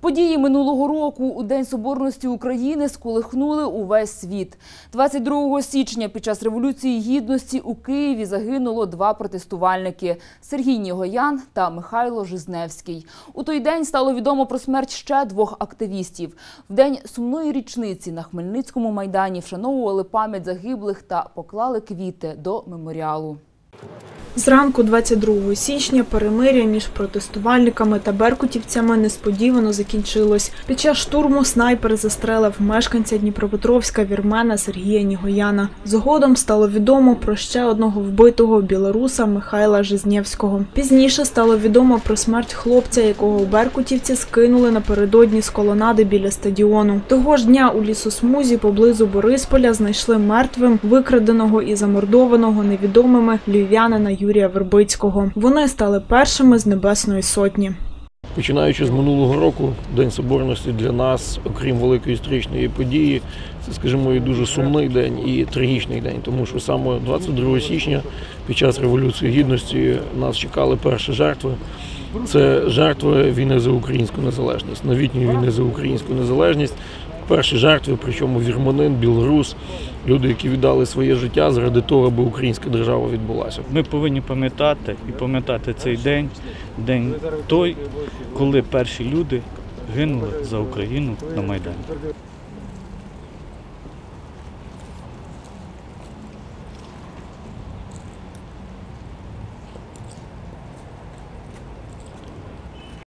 Події минулого року у День Соборності України сколихнули увесь світ. 22 січня під час Революції Гідності у Києві загинуло два протестувальники – Сергій Нігоян та Михайло Жизневський. У той день стало відомо про смерть ще двох активістів. В день сумної річниці на Хмельницькому майдані вшановували пам'ять загиблих та поклали квіти до меморіалу. Зранку 22 січня перемир'я між протестувальниками та беркутівцями несподівано закінчилось. Під час штурму снайпер застрелив мешканця Дніпропетровська вірмена Сергія Нігояна. Згодом стало відомо про ще одного вбитого білоруса Михайла Жизнєвського. Пізніше стало відомо про смерть хлопця, якого беркутівці скинули напередодні з колонади біля стадіону. Того ж дня у лісосмузі поблизу Борисполя знайшли мертвим викраденого і замордованого невідомими львів'янина Юрія Вербицького. Вони стали першими з Небесної Сотні. Починаючи з минулого року, День Соборності для нас, окрім великої історичної події, це, скажімо, і дуже сумний день і трагічний день, тому що саме 22 січня під час Революції Гідності нас чекали перші жертви. Це жертви війни за українську незалежність, новітньої війни за українську незалежність. Перші жертви, причому вірманин, білорус, люди, які віддали своє життя заради того, аби українська держава відбулася. Ми повинні пам'ятати і пам'ятати цей день, день той, коли перші люди гинули за Україну на Майдані.